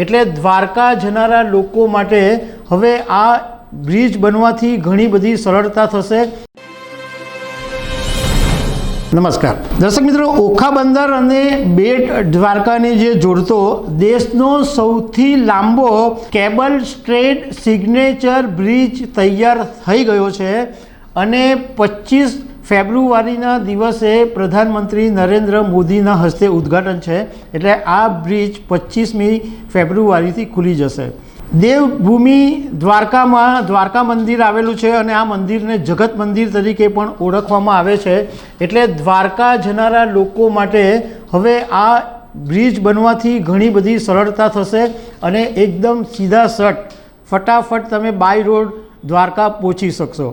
એટલે દ્વારકા જનારા લોકો માટે હવે આ બ્રિજ બનવાથી ઘણી બધી સરળતા થશે. નમસ્કાર. દર્શક મિત્રો, ઓખા બંદર અને બેટ દ્વારકાને જે જોડતો દેશનો સૌથી લાંબો કેબલ સ્ટ્રેટ સિગ્નેચર બ્રિજ તૈયાર થઈ ગયો છે અને પચીસ ફેબ્રુઆરીના દિવસે પ્રધાનમંત્રી નરેન્દ્ર મોદીના હસ્તે ઉદ્ઘાટન છે. એટલે આ બ્રિજ પચીસમી ફેબ્રુઆરીથી ખુલી જશે. દેવભૂમિ દ્વારકામાં દ્વારકા મંદિર આવેલું છે અને આ મંદિરને જગત મંદિર તરીકે પણ ઓળખવામાં આવે છે. એટલે દ્વારકા જનારા લોકો માટે હવે આ બ્રિજ બનવાથી ઘણી બધી સરળતા થશે અને એકદમ સીધા સટ, ફટાફટ તમે બાય રોડ દ્વારકા પહોંચી શકશો.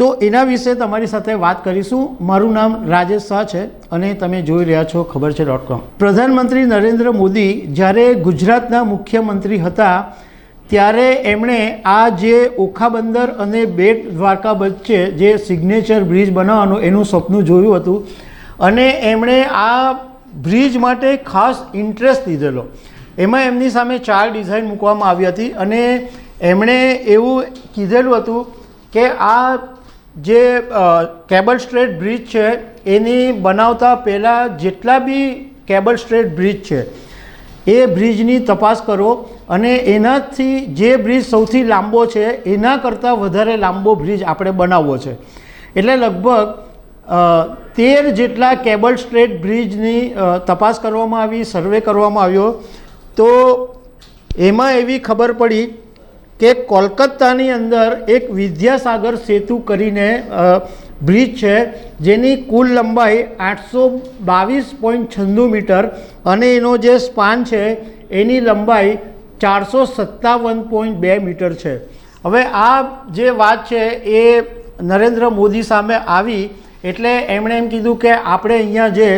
તો એના વિશે તમારી સાથે વાત કરીશું. મારું નામ રાજેશ શાહ છે અને તમે જોઈ રહ્યા છો ખબર છે ડોટ કોમ પ્રધાનમંત્રી નરેન્દ્ર મોદી જ્યારે ગુજરાતના મુખ્યમંત્રી હતા, ત્યારે એમણે આ જે ઓખા બંદર અને બેટ દ્વારકા વચ્ચે જે સિગ્નેચર બ્રિજ બનાવવાનું એનું સપનું જોયું હતું અને એમણે આ બ્રિજ માટે ખાસ ઇન્ટરેસ્ટ લીધેલો. એમાં એમની સામે ચાર ડિઝાઇન મૂકવામાં આવી હતી અને એમણે એવું કીધેલું હતું કે આ જે કેબલ સ્ટ્રેટ બ્રિજ છે, એની બનાવતા પહેલાં જેટલા બી કેબલ સ્ટ્રેટ બ્રિજ છે, એ બ્રિજની તપાસ કરો અને એનાથી જે બ્રિજ સૌથી લાંબો છે, એના કરતાં વધારે લાંબો બ્રિજ આપણે બનાવવો છે. એટલે લગભગ તેર જેટલા કેબલ સ્ટ્રેટ બ્રિજની તપાસ કરવામાં આવી, સર્વે કરવામાં આવ્યો, તો એમાં એવી ખબર પડી કે કોલકાતાની અંદર એક વિદ્યાસાગર સેતુ કરીને બ્રિજ છે, જેની કુલ લંબાઈ આઠસો બાવીસ પોઈન્ટ છન્નું મીટર અને એનો જે સ્પાન છે, એની લંબાઈ ચારસો સત્તાવન પોઈન્ટ બે મીટર છે. હવે આ જે વાત છે એ નરેન્દ્ર મોદી સામે આવી, એટલે એમણે એમ કીધું કે આપણે અહીંયા જે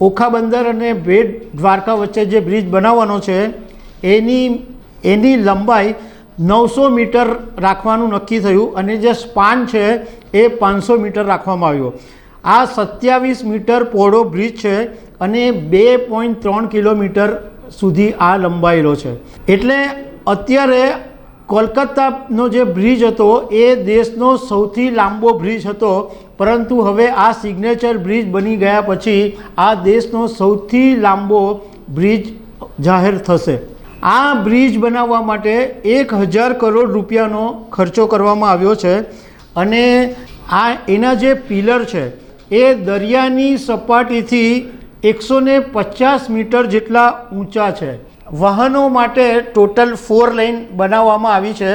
ઓખા બંદર અને બેટ દ્વારકા વચ્ચે જે બ્રિજ બનાવવાનો છે, એની એની લંબાઈ નવસો મીટર રાખવાનું નક્કી થયું અને જે સ્પાન છે એ પાંચસો મીટર રાખવામાં આવ્યો. આ સત્યાવીસ મીટર પહોળો બ્રિજ છે અને બે પોઈન્ટ ત્રણ કિલોમીટર સુધી આ લંબાયેલો છે. એટલે અત્યારે કોલકાતાનો જે બ્રિજ હતો એ દેશનો સૌથી લાંબો બ્રિજ હતો, પરંતુ હવે આ સિગ્નેચર બ્રિજ બની ગયા પછી આ દેશનો સૌથી લાંબો બ્રિજ જાહેર થશે. આ બ્રિજ બનાવવા માટે એક હજાર કરોડ રૂપિયાનો ખર્ચો કરવામાં આવ્યો છે અને આ એના જે પિલર છે, એ દરિયાની સપાટીથી એકસો ને પચાસ મીટર જેટલા ઊંચા છે. વાહનો માટે ટોટલ ફોર લાઇન બનાવવામાં આવી છે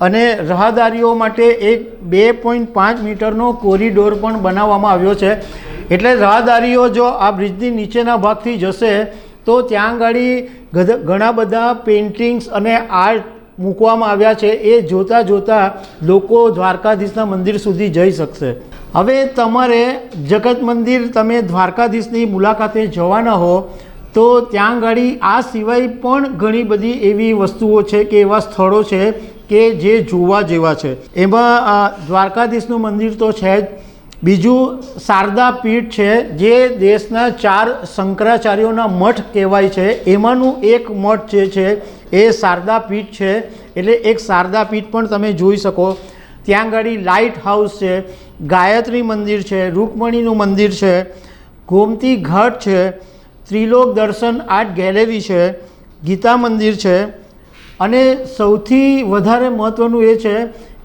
અને રાહદારીઓ માટે એક બે પોઈન્ટ પાંચ મીટરનો કોરિડોર પણ બનાવવામાં આવ્યો છે. એટલે રાહદારીઓ જો આ બ્રિજની નીચેના ભાગથી જશે તો ત્યાં આગળ ઘણા બધા પેઇન્ટિંગ્સ અને આર્ટ મૂકવામાં આવ્યા છે. એ જોતાં જોતાં લોકો દ્વારકાધીશના મંદિર સુધી જઈ શકશે. હવે તમારે જગત મંદિર તમે દ્વારકાધીશની મુલાકાતે જવાના હો, તો ત્યાં ગાડી આ સિવાય પણ ઘણી બધી એવી વસ્તુઓ છે કે એવા સ્થળો છે કે જે જોવા જેવા છે. એમાં દ્વારકાધીશનું મંદિર તો છે જ બીજું શારદા પીઠ છે, જે દેશના ચાર શંકરાચાર્યોના મઠ કહેવાય છે. એમાંનું એક મઠ જે છે, એ શારદા પીઠ છે. એટલે એક શારદા પીઠ પણ તમે જોઈ શકો. ત્યાં આગળ લાઇટ હાઉસ છે, ગાયત્રી મંદિર છે, રૂકમણીનું મંદિર છે, ગોમતી ઘાટ છે, ત્રિલોક દર્શન આર્ટ ગેલેરી છે, ગીતા મંદિર છે. અને સૌથી વધારે મહત્ત્વનું એ છે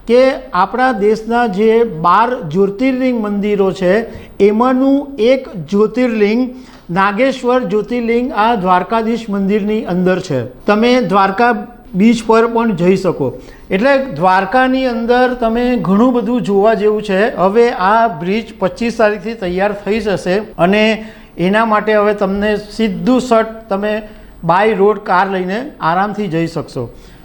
કે આપણા દેશના જે બાર જ્યોતિર્લિંગ મંદિરો છે, એમાંનું એક જ્યોતિર્લિંગ નાગેશ્વર જ્યોતિર્લિંગ આ દ્વારકાધીશ મંદિરની અંદર છે. તમે દ્વારકા બીચ પર પણ જઈ શકો. એટલે દ્વારકાની અંદર તમે ઘણું બધું જોવા જેવું છે. હવે આ બ્રિજ પચીસ તારીખથી તૈયાર થઈ જશે અને એના માટે હવે તમને સીધું સટ તમે બાય રોડ કાર લઈને આરામથી જઈ શકશો.